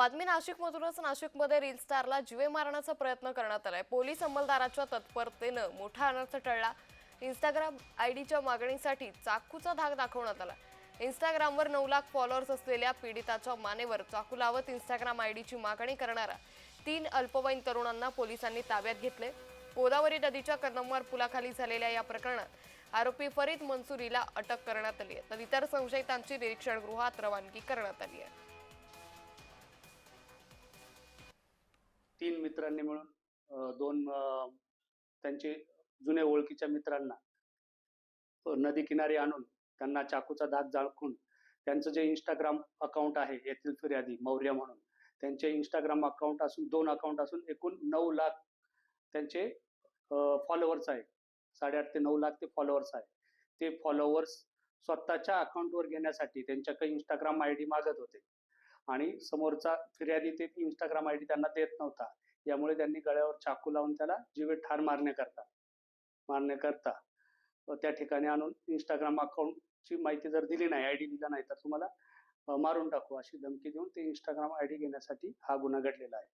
बातमी नाशिकमधूनच. नाशिकमध्ये रील स्टारला जीवे मारण्याचा प्रयत्न करण्यात आलाय. पोलीस अंमलदाराच्या तत्परतेनं मोठा अनर्थ टळला. इंस्टाग्राम आय डीच्या मागणीसाठी चाकूचा धाक दाखवण्यात आला. इंस्टाग्रामवर नऊ लाख फॉलोअर्स असलेल्या पीडिताच्या मानेवर चाकू लावत इंस्टाग्राम आय डीची मागणी करणारा तीन अल्पवयीन तरुणांना पोलिसांनी ताब्यात घेतले. गोदावरी नदीच्या कदमवर पुलाखाली झालेल्या या प्रकरणात आरोपी फरीद मनसुरीला अटक करण्यात आली आहे. तर इतर संशयितांची निरीक्षण गृहात रवानगी करण्यात आली आहे. मित्रांनी मिळून दोन त्यांचे जुने ओळखीच्या मित्रांना नदी किनारी आणून त्यांना चाकूचा दात जाळखून त्यांचं जे इंस्टाग्राम अकाउंट आहे येथील फिर्यादी मौर्य म्हणून त्यांचे इंस्टाग्राम अकाउंट असून दोन अकाउंट असून एकूण नऊ लाख त्यांचे फॉलोअर्स आहे साडेआठ ते नऊ लाख ते फॉलोअर्स आहे ते फॉलोअर्स स्वतःच्या अकाउंटवर घेण्यासाठी त्यांच्याकडे इंस्टाग्राम आय डी मागत होते. आणि समोरचा फिर्यादी ते इंस्टाग्राम आय डी त्यांना देत नव्हता. यामुळे त्यांनी गळ्यावर चाकू लावून त्याला जीवे ठार मारण्याकरता मारण्याकरता व त्या ठिकाणी आणून इंस्टाग्राम अकाउंटची माहिती जर दिली नाही आय डी दिला नाही तर तुम्हाला मारून टाकू अशी धमकी देऊन ते इंस्टाग्राम आय डी घेण्यासाठी हा गुन्हा घडलेला आहे.